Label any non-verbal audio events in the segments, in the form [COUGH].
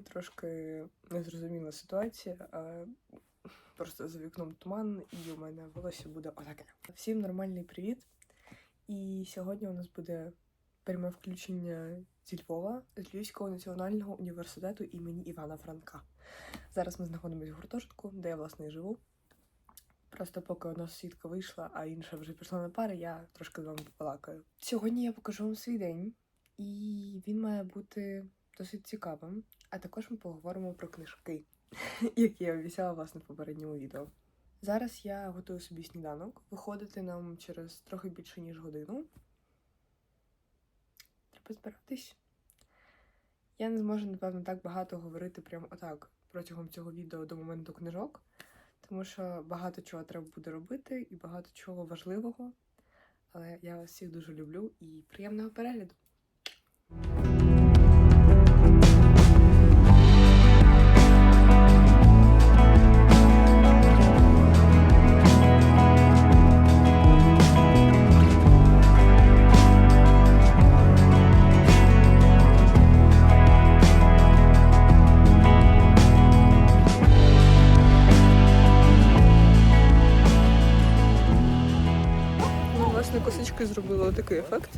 Е, трошки незрозуміла ситуація. Просто за вікном туман, і у мене волосся буде отаке. Всім нормальний привіт. І сьогодні у нас буде пряме включення зі Львова з Львівського національного університету імені Івана Франка. Зараз ми знаходимося в гуртожитку, де я власне і живу. Просто поки одна сусідка вийшла, а інша вже пішла на пари, я трошки з вами побалакаю. Сьогодні я покажу вам свій день, і він має бути досить цікавим. А також ми поговоримо про книжки, [LAUGHS] які я обіцяла власне в попередньому відео. Зараз я готую собі сніданок. Виходити нам через трохи більше ніж годину. Треба збиратись. Я не зможу, напевно, так багато говорити прямо отак протягом цього відео до моменту книжок, тому що багато чого треба буде робити і багато чого важливого. Але я вас всіх дуже люблю і приємного перегляду. Такий ефект.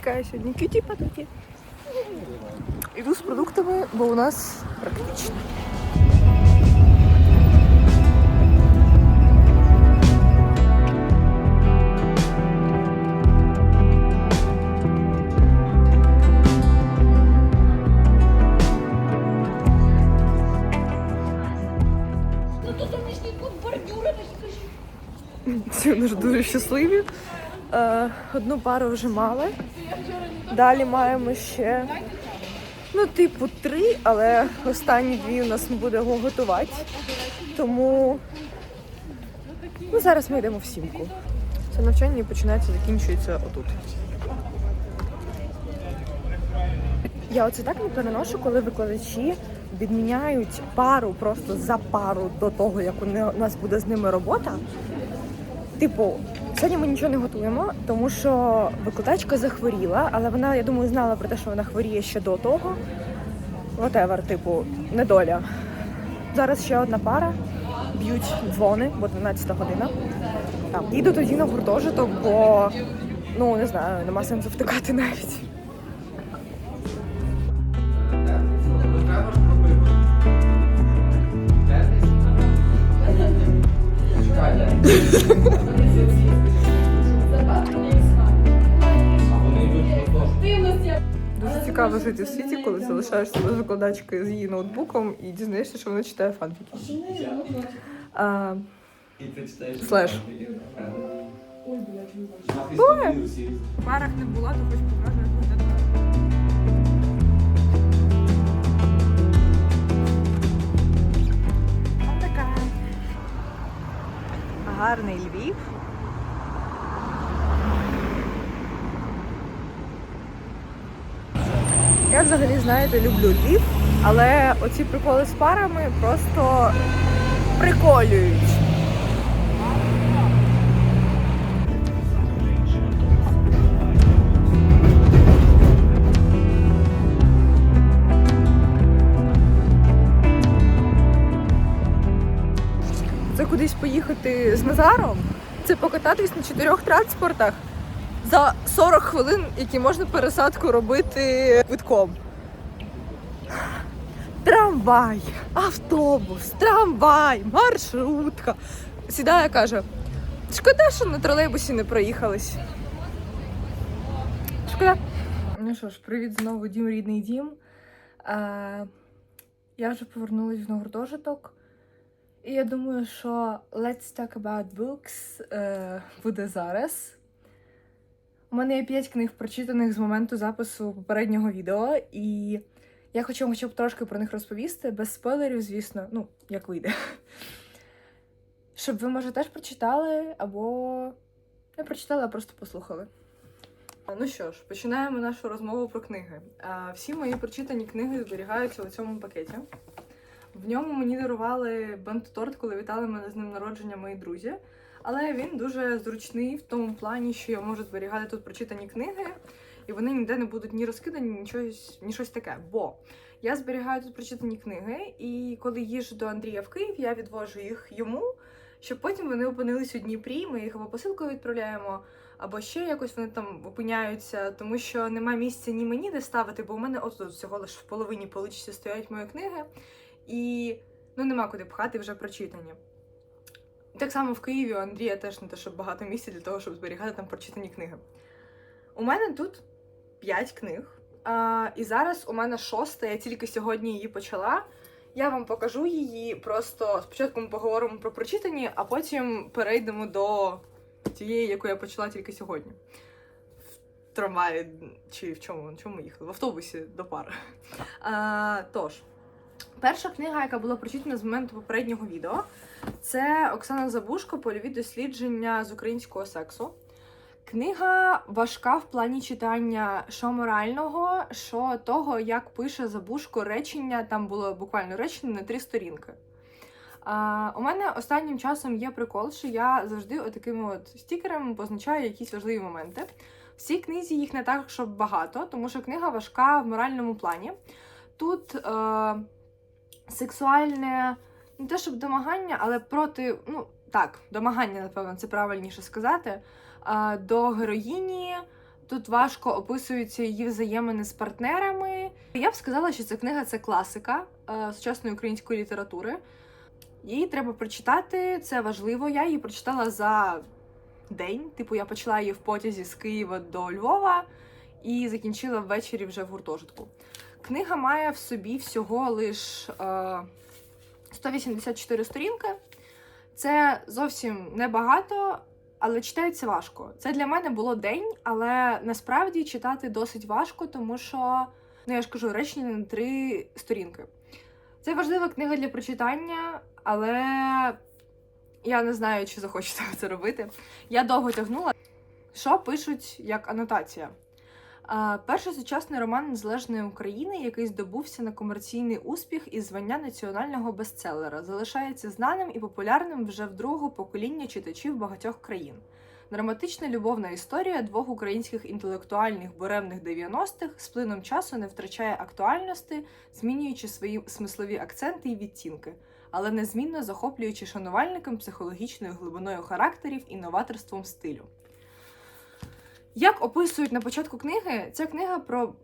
Така сьогодні кюті пататі. Іду з продуктами, бо у нас практично. [LAUGHS] вони ж дуже щасливі. Е, одну пару вже мали. Далі маємо ще, ну, типу, три, але останні дві у нас буде го- готувати. Тому ну, зараз ми йдемо в сімку. Це навчання починається, закінчується отут. Я оце так не переношу, коли викладачі відміняють пару просто за пару до того, як у нас буде з ними робота. Типу, сьогодні ми нічого не готуємо, тому що викладачка захворіла, але вона, я думаю, знала про те, що вона хворіє ще до того. Whatever, типу, недоля. Зараз ще одна пара, б'ють дзвони, бо 12 година. Там. Їду тоді на гуртожиток, бо ну не знаю, нема сенсу втикати навіть. Дуже цікаво жити в світі, коли залишаєшся без викладачки з її ноутбуком і дізнаєшся, що вона читає фанфіки. А, Слеш. В парах не була, то хоч покажу, Гарний Львів. Я взагалі, знаєте, люблю Львів, але оці приколи з парами просто приколюють. Поїхати з Назаром, це покататись на чотирьох транспортах за 40 хвилин, які можна пересадку робити квитком. Трамвай, автобус, трамвай, маршрутка. Сідає, каже: шкода, що на тролейбусі не проїхались. Шкода. Ну що ж, привіт знову дім, рідний дім. Е, я вже повернулась в гуртожиток. І я думаю, що Let's Talk About Books е, буде зараз. У мене є 5 книг прочитаних з моменту запису попереднього відео, і я хочу вам хоча б трошки про них розповісти, без спойлерів, звісно, ну, як вийде. [LAUGHS] Щоб ви, може, теж прочитали, або не прочитали, а просто послухали. Ну що ж, починаємо нашу розмову про книги. Всі мої прочитані книги зберігаються у цьому пакеті. В ньому мені дарували бент-торт, коли вітали мене з ним народження мої друзі. Але він дуже зручний в тому плані, що я можу зберігати тут прочитані книги. і вони ніде не будуть ні розкидані, ні щось, ні щось таке. Бо я зберігаю тут прочитані книги, і коли їжджу до Андрія в Київ, я відвожу їх йому, щоб потім вони опинились у Дніпрі. Ми їх або посилкою відправляємо, або ще якось вони там опиняються, тому що немає місця ні мені де ставити, бо у мене от всього лише в половині поличці стоять мої книги, і ну нема куди пхати вже прочитані. Так само в Києві у Андрія теж не те, щоб багато місця для того, щоб зберігати там прочитані книги. У мене тут 5 книг. А, і зараз у мене шоста, я тільки сьогодні її почала. Я вам покажу її. Просто спочатку ми поговоримо про прочитані, а потім перейдемо до тієї, яку я почала тільки сьогодні. В трамваї чи в чому? В чому їхали? В автобусі до пари. А, тож, перша книга, яка була прочитана з моменту попереднього відео, це Оксана Забушко Польові дослідження з українського сексу. Книга важка в плані читання що морального, що того, як пише Забушко речення. Там було буквально речення на три сторінки. А, у мене останнім часом є прикол, що я завжди отакими от стікерами позначаю якісь важливі моменти. В цій книзі їх не так, щоб багато, тому що книга важка в моральному плані. Тут е, сексуальне не те, щоб домагання, але проти, ну так, домагання, напевно, це правильніше сказати. До героїні. Тут важко описуються її взаємини з партнерами. Я б сказала, що ця книга це класика е, сучасної української літератури. Її треба прочитати, це важливо. Я її прочитала за день. Типу, я почала її в потязі з Києва до Львова і закінчила ввечері вже в гуртожитку. Книга має в собі всього лиш е, 184 сторінки. Це зовсім небагато, але читається важко. Це для мене було день, але насправді читати досить важко, тому що, ну я ж кажу, речення на три сторінки. Це важлива книга для прочитання, але я не знаю, чи захочете [LAUGHS] це робити. Я довго тягнула. Що пишуть як анотація? Перший сучасний роман Незалежної України, який здобувся на комерційний успіх і звання національного бестселера, залишається знаним і популярним вже в другого покоління читачів багатьох країн. Драматична любовна історія двох українських інтелектуальних буремних 90-х з плином часу не втрачає актуальності, змінюючи свої смислові акценти і відтінки, але незмінно захоплюючи шанувальникам психологічною глибиною характерів і новаторством стилю. Як описують на початку книги, ця книга про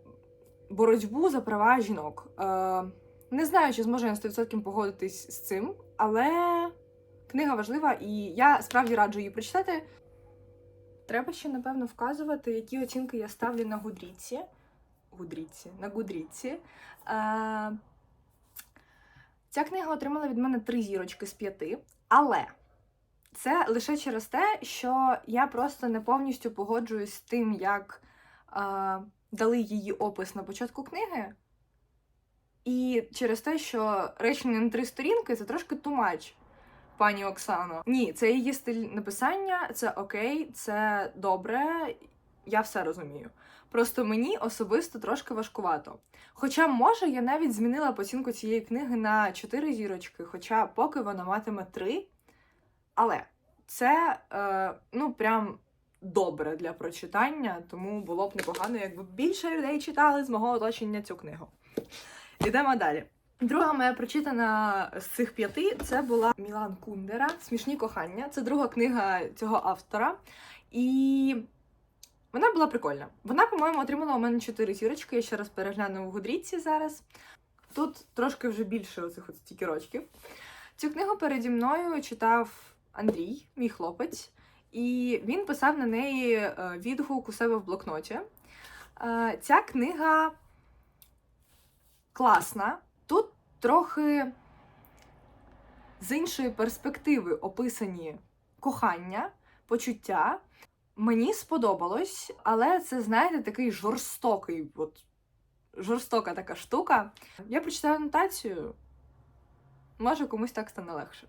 боротьбу за права жінок. Е, не знаю, чи зможу я на 100% погодитись з цим, але книга важлива і я справді раджу її прочитати. Треба ще, напевно, вказувати, які оцінки я ставлю на Гудріці. Гудріці, на Гудріці. Е, ця книга отримала від мене три зірочки з п'яти, але це лише через те, що я просто не повністю погоджуюсь з тим, як е, дали її опис на початку книги. І через те, що речення на три сторінки це трошки тумач, пані Оксано. Ні, це її стиль написання, це окей, це добре, я все розумію. Просто мені особисто трошки важкувато. Хоча, може, я навіть змінила оцінку цієї книги на 4 зірочки, хоча поки вона матиме 3. Але це е, ну прям добре для прочитання, тому було б непогано, якби більше людей читали з мого оточення цю книгу. Ідемо далі. Друга моя прочитана з цих п'яти це була Мілан Кундера Смішні кохання. Це друга книга цього автора. І вона була прикольна. Вона, по-моєму, отримала у мене 4 зірочки. Я ще раз перегляну в Гудріці зараз. Тут трошки вже більше оцих от стікерочків. Цю книгу переді мною читав Андрій, мій хлопець, і він писав на неї е, відгук у себе в блокноті. Е, Ця книга класна. Тут трохи з іншої перспективи описані кохання, почуття. Мені сподобалось, але це, знаєте, такий жорстокий, от, жорстока така штука. Я прочитаю анотацію. Може, комусь так стане легше.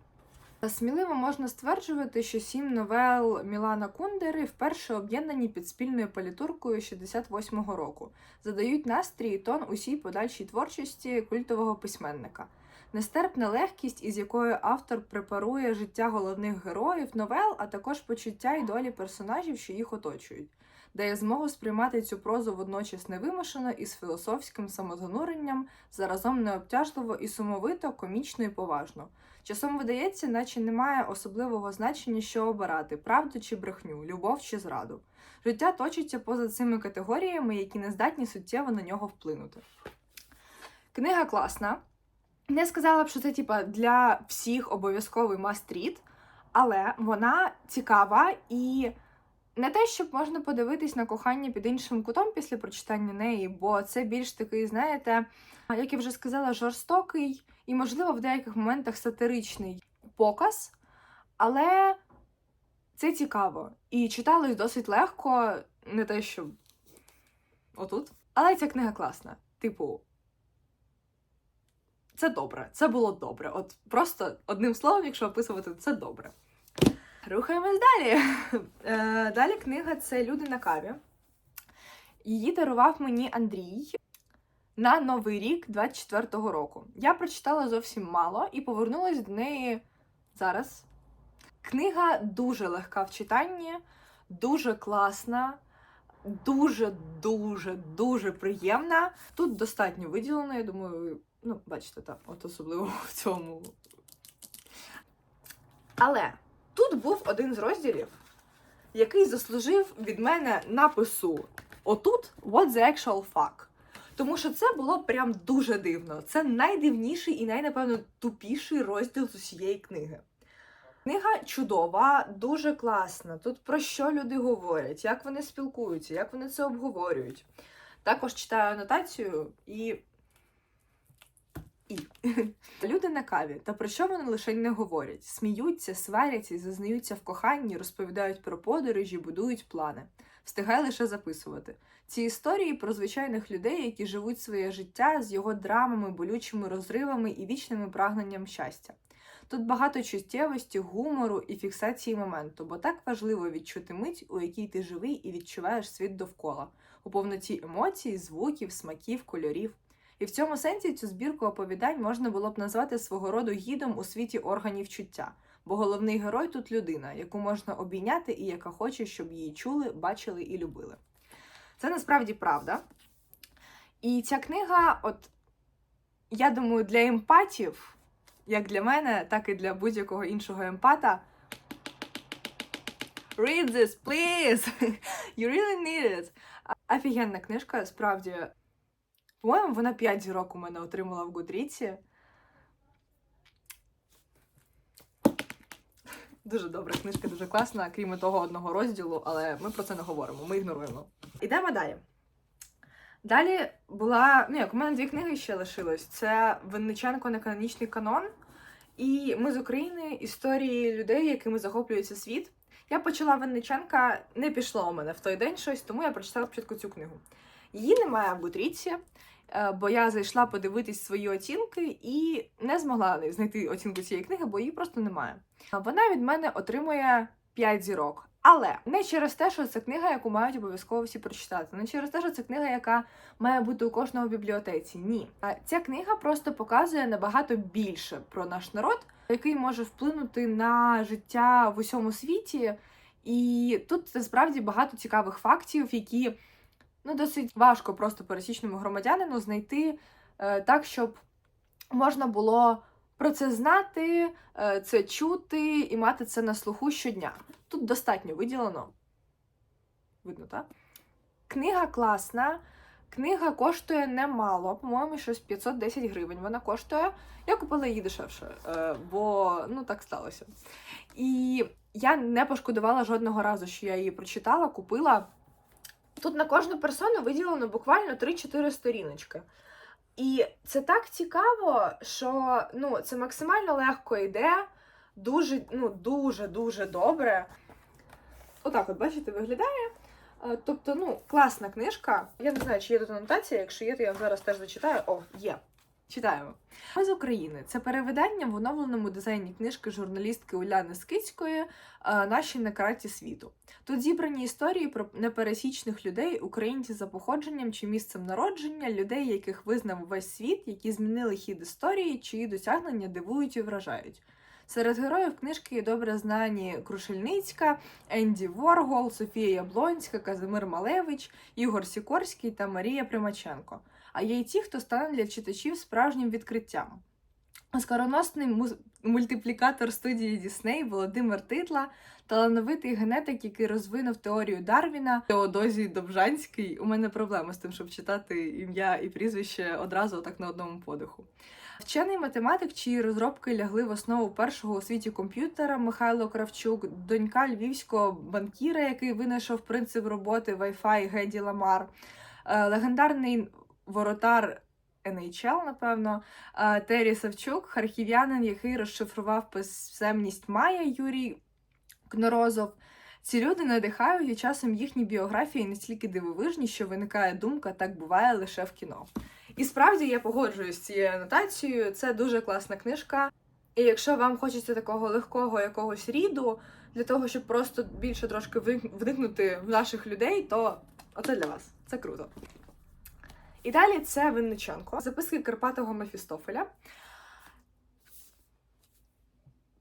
Сміливо можна стверджувати, що сім новел Мілана Кундери вперше об'єднані під спільною палітуркою 68-го року, задають настрій і тон усій подальшій творчості культового письменника. Нестерпна легкість, із якою автор препарує життя головних героїв новел, а також почуття і долі персонажів, що їх оточують. дає змогу сприймати цю прозу водночас невимушено і з філософським самозануренням, заразом необтяжливо і сумовито, комічно і поважно. Часом видається, наче немає особливого значення, що обирати правду чи брехню, любов чи зраду. Життя точиться поза цими категоріями, які не здатні суттєво на нього вплинути. Книга класна. Не сказала б, що це типа для всіх обов'язковий must-read, але вона цікава і не те, щоб можна подивитись на кохання під іншим кутом після прочитання неї, бо це більш такий, знаєте, як я вже сказала, жорстокий і, можливо, в деяких моментах сатиричний показ, але це цікаво. І читалось досить легко, не те, що отут. Але ця книга класна. Типу, це добре, це було добре. От просто одним словом, якщо описувати, це добре. Рухаємось далі. [LAUGHS] Е, Далі книга це Люди на каві. Її дарував мені Андрій на Новий рік 24-го року. Я прочитала зовсім мало і повернулася до неї зараз. Книга дуже легка в читанні, дуже класна, дуже, дуже, приємна. Тут достатньо виділено, я думаю, ну, бачите, так, от особливо в цьому. Але тут був один з розділів, який заслужив від мене напису отут What the actual fuck. Тому що це було прям дуже дивно. Це найдивніший і найнапевно тупіший розділ з усієї книги. Книга чудова, дуже класна. Тут про що люди говорять, як вони спілкуються, як вони це обговорюють. Також читаю анотацію і. І. [LAUGHS] Люди на каві. Та про що вони лише не говорять? Сміються, сваряться, зазнаються в коханні, розповідають про подорожі, будують плани. Встигай лише записувати. Ці історії про звичайних людей, які живуть своє життя з його драмами, болючими розривами і вічними прагненням щастя. Тут багато чуттєвості, гумору і фіксації моменту, бо так важливо відчути мить, у якій ти живий і відчуваєш світ довкола, у повноті емоцій, звуків, смаків, кольорів. І в цьому сенсі цю збірку оповідань можна було б назвати свого роду гідом у світі органів чуття, бо головний герой тут людина, яку можна обійняти і яка хоче, щоб її чули, бачили і любили. Це насправді правда. І ця книга, от я думаю, для емпатів, як для мене, так і для будь-якого іншого емпата. Read this, please! [LAUGHS] You really need it! Офігенна книжка, справді. По-моєму, вона 5 зірок у мене отримала в Гудріці. Дуже добра книжка, дуже класна, крім того одного розділу, але ми про це не говоримо, ми ігноруємо. Ідемо далі. Далі була, ну як, у мене дві книги ще лишилось. Це Винниченко Неканонічний канон і Ми з України історії людей, якими захоплюється світ. Я почала Винниченка, не пішло у мене в той день щось, тому я прочитала спочатку цю книгу. Її немає в Гутріці, е, бо я зайшла подивитись свої оцінки і не змогла знайти оцінку цієї книги, бо її просто немає. Вона від мене отримує 5 зірок. Але не через те, що це книга, яку мають обов'язково всі прочитати, не через те, що це книга, яка має бути у кожного бібліотеці. Ні, ця книга просто показує набагато більше про наш народ, який може вплинути на життя в усьому світі. І тут насправді багато цікавих фактів, які ну досить важко просто пересічному громадянину знайти е, так, щоб можна було про це знати, е, це чути і мати це на слуху щодня. Тут достатньо виділено. Видно, так? Книга класна. Книга коштує немало, по-моєму, щось 510 гривень. Вона коштує. Я купила її дешевше, е, бо ну так сталося. І я не пошкодувала жодного разу, що я її прочитала, купила. Тут на кожну персону виділено буквально 3-4 сторіночки. І це так цікаво, що ну, це максимально легко йде, дуже, ну, дуже, дуже добре. Отак, от, бачите, виглядає. Е, Тобто, ну, класна книжка. Я не знаю, чи є тут анотація. Якщо є, то я зараз теж зачитаю. О, є. Читаємо. Ми з України. Це перевидання в оновленому дизайні книжки журналістки Уляни Скицької е, Наші на карті світу. Тут зібрані історії про непересічних людей, українців за походженням чи місцем народження, людей, яких визнав весь світ, які змінили хід історії, чиї досягнення дивують і вражають. Серед героїв книжки є добре знані Крушельницька, Енді Воргол, Софія Яблонська, Казимир Малевич, Ігор Сікорський та Марія Примаченко. А є й ті, хто стане для читачів справжнім відкриттям. Оскароносний мультиплікатор студії Дісней Володимир Титла, талановитий генетик, який розвинув теорію Дарвіна, Теодозій Добжанський. У мене проблема з тим, щоб читати ім'я і прізвище одразу так на одному подиху. Вчений математик, чиї розробки лягли в основу першого у світі комп'ютера Михайло Кравчук, донька львівського банкіра, який винайшов принцип роботи Wi-Fi Геді Ламар, е, легендарний воротар NHL, напевно, Террі Савчук, харків'янин, який розшифрував писемність Майя Юрій Кнорозов. Ці люди надихають і часом їхні біографії настільки дивовижні, що виникає думка, так буває лише в кіно. І справді я погоджуюсь з цією анотацією. Це дуже класна книжка. І якщо вам хочеться такого легкого якогось ріду, для того, щоб просто більше трошки вник- вникнути в наших людей, то оце для вас. Це круто. І далі це Винниченко. Записки Карпатого Мефістофеля.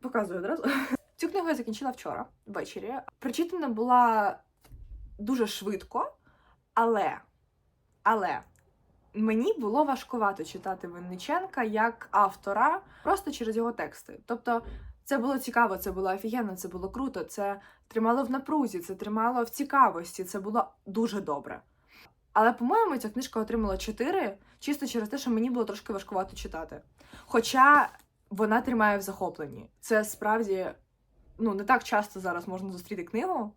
Показую одразу. [LAUGHS] Цю книгу я закінчила вчора ввечері. Прочитана була дуже швидко, але, але мені було важкувато читати Винниченка як автора просто через його тексти. Тобто, це було цікаво, це було офігенно, це було круто, це тримало в напрузі, це тримало в цікавості, це було дуже добре. Але, по-моєму, ця книжка отримала 4, чисто через те, що мені було трошки важкувато читати. Хоча вона тримає в захопленні. Це справді ну, не так часто зараз можна зустріти книгу,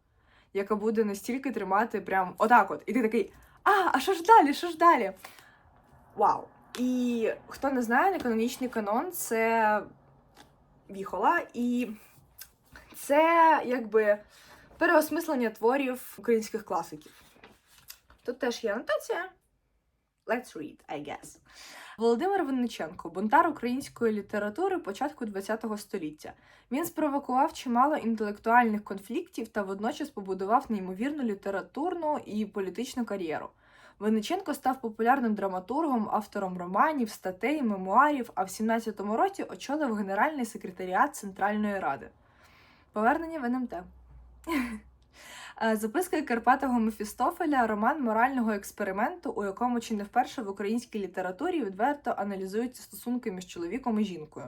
яка буде настільки тримати прям отак от. І ти такий, а, а що ж далі? Що ж далі? Вау! І хто не знає, неканонічний канон це віхола, і це якби переосмислення творів українських класиків. Тут теж є анотація. Let's read, I guess. Володимир Винниченко, бунтар української літератури початку ХХ століття. Він спровокував чимало інтелектуальних конфліктів та водночас побудував неймовірну літературну і політичну кар'єру. Винниченко став популярним драматургом, автором романів, статей, мемуарів, а в 17-му році очолив Генеральний секретаріат Центральної Ради. Повернення в НМТ. Е, Записки Карпатого Мефістофеля роман морального експерименту, у якому чи не вперше в українській літературі відверто аналізуються стосунки між чоловіком і жінкою.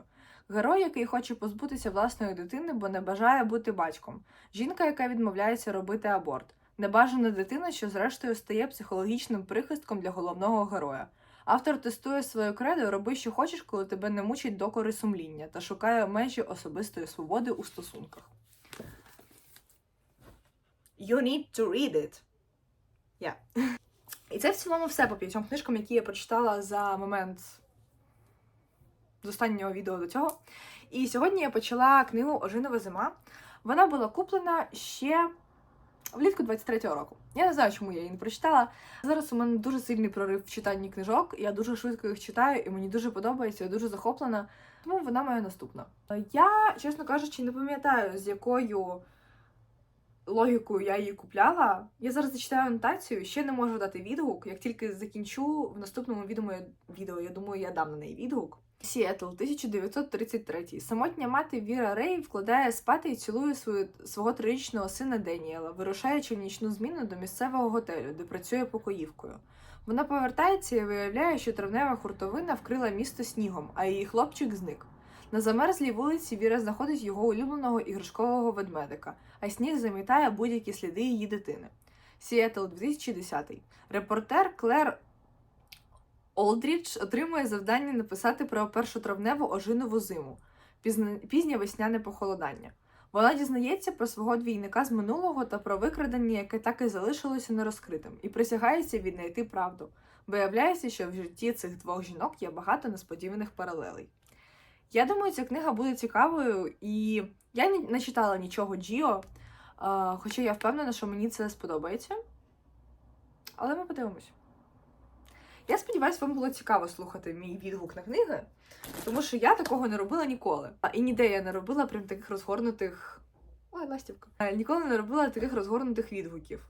Герой, який хоче позбутися власної дитини, бо не бажає бути батьком. Жінка, яка відмовляється робити аборт. Небажана дитина, що зрештою стає психологічним прихистком для головного героя. Автор тестує своє кредо, роби, що хочеш, коли тебе не мучить докори сумління, та шукає межі особистої свободи у стосунках. You need to read it. Yeah. І це в цілому все по п'ятьом книжкам, які я прочитала за момент з останнього відео до цього. І сьогодні я почала книгу Ожинова зима. Вона була куплена ще влітку 23-го року. Я не знаю, чому я її не прочитала. Зараз у мене дуже сильний прорив в читанні книжок. Я дуже швидко їх читаю, і мені дуже подобається, я дуже захоплена. Тому вона моя наступна. Я, чесно кажучи, не пам'ятаю, з якою логікою я її купляла. Я зараз зачитаю анотацію, ще не можу дати відгук. Як тільки закінчу в наступному відео, відео, я думаю, я дам на неї відгук. Сіетл, 1933. Самотня мати Віра Рей вкладає спати і цілує свою, свого трирічного сина Деніела, вирушаючи в нічну зміну до місцевого готелю, де працює покоївкою. Вона повертається і виявляє, що травнева хуртовина вкрила місто снігом, а її хлопчик зник. На замерзлій вулиці Віра знаходить його улюбленого іграшкового ведмедика, а сніг замітає будь-які сліди її дитини. Сіетл 2010. Репортер Клер Олдрідж отримує завдання написати про першотравневу ожинову зиму, пізнє весняне похолодання. Вона дізнається про свого двійника з минулого та про викрадення, яке так і залишилося нерозкритим, і присягається віднайти правду. Виявляється, що в житті цих двох жінок є багато несподіваних паралелей. Я думаю, ця книга буде цікавою, і я не, читала нічого Джіо, а, хоча я впевнена, що мені це сподобається. Але ми подивимось. Я сподіваюся, вам було цікаво слухати мій відгук на книги, тому що я такого не робила ніколи. І ніде я не робила прям таких розгорнутих. Ой, ластівка. Е, Ніколи не робила таких розгорнутих відгуків.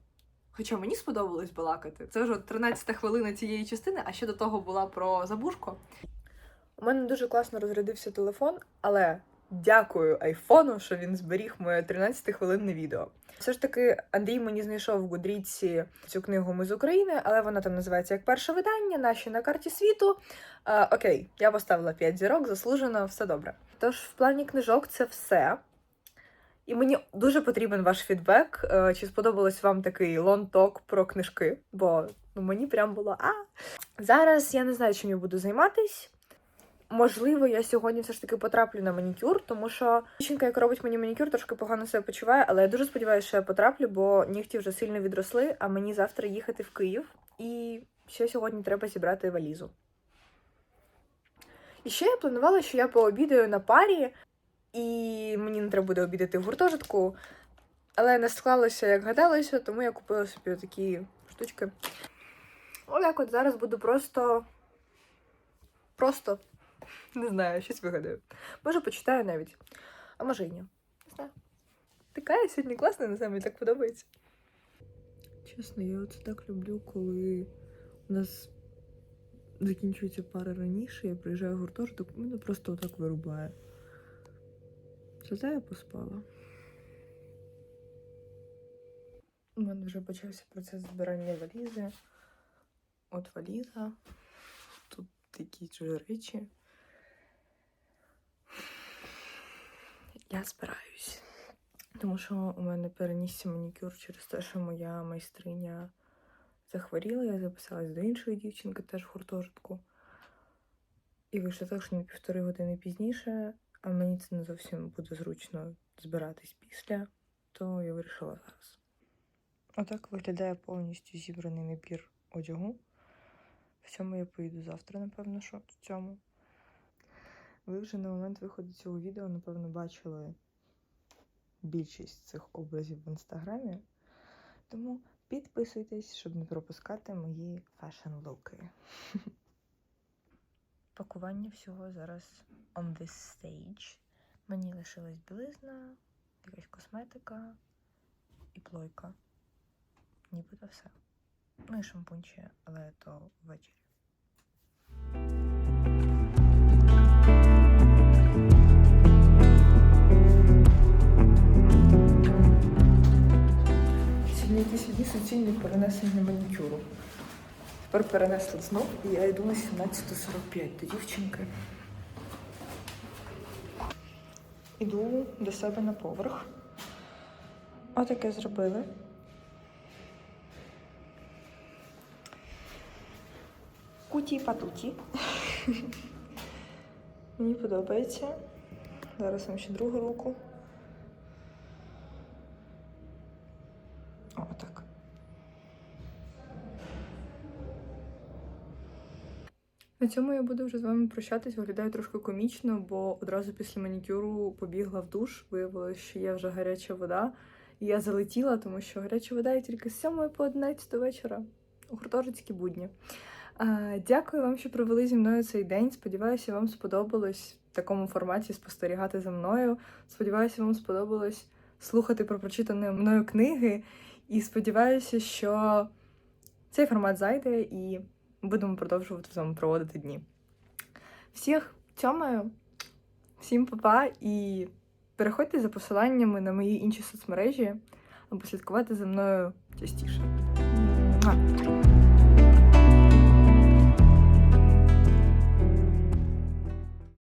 Хоча мені сподобалось балакати. Це вже 13 хвилина цієї частини, а ще до того була про забушко. У мене дуже класно розрядився телефон, але дякую айфону, що він зберіг моє 13-хвилинне відео. Все ж таки, Андрій мені знайшов в Гудріці цю книгу Ми з України, але вона там називається як перше видання, наші на карті світу. А, окей, я поставила 5 зірок, заслужено, все добре. Тож, в плані книжок це все. І мені дуже потрібен ваш фідбек. е, Чи сподобалось вам такий лон-ток про книжки? Бо ну, мені прям було а. Зараз я не знаю, чим я буду займатись. Можливо, я сьогодні все ж таки потраплю на манікюр, тому що дівчинка, яка робить мені манікюр, трошки погано себе почуває, але я дуже сподіваюся, що я потраплю, бо нігті вже сильно відросли, а мені завтра їхати в Київ. І ще сьогодні треба зібрати валізу. І ще я планувала, що я пообідаю на парі, і мені не треба буде обідати в гуртожитку. Але не склалося, як гадалося, тому я купила собі такі штучки. Отак от зараз буду просто. Просто [LAUGHS] не знаю, щось вигадаю. Може, почитаю навіть. А може і ні. Не знаю. Така я сьогодні класна, не знаю, мені так подобається. Чесно, я оце так люблю, коли у нас закінчується пара раніше, я приїжджаю в гуртожиток, мене просто отак вирубає. Зате я поспала. У мене вже почався процес збирання валізи. От валіза. Тут такі ж речі. Я збираюсь. Тому що у мене перенісся манікюр через те, що моя майстриня захворіла. Я записалась до іншої дівчинки теж в гуртожитку. І вийшло так, що на півтори години пізніше, а мені це не зовсім буде зручно збиратись після, то я вирішила зараз. Отак виглядає повністю зібраний набір одягу. В цьому я поїду завтра, напевно, що в цьому. Ви вже на момент виходу цього відео, напевно, бачили більшість цих образів в інстаграмі. Тому підписуйтесь, щоб не пропускати мої фешн-луки. [LAUGHS] Пакування всього зараз on this stage. Мені лишилась білизна, якась косметика і плойка. Нібито все. Ну і шампунчі, але то ввечері. Перенесення манікюру. Тепер перенесли знов, і я йду на 17.45 до дівчинки. Іду до себе на поверх. Отаке зробили. Куті патуті. [LAUGHS] Мені подобається. Зараз вам ще другу руку. О, так. На цьому я буду вже з вами прощатись. Виглядаю трошки комічно, бо одразу після манікюру побігла в душ. Виявилося, що є вже гаряча вода. І я залетіла, тому що гаряча вода є тільки з 7 по 11 вечора у гуртожитські будні. Дякую вам, що провели зі мною цей день. Сподіваюся, вам сподобалось в такому форматі спостерігати за мною. Сподіваюся, вам сподобалось слухати про прочитані мною книги. І сподіваюся, що цей формат зайде і будемо продовжувати з вами проводити дні. Всіх цьомаю, всім па-па і переходьте за посиланнями на мої інші соцмережі або слідкувати за мною частіше. Муа!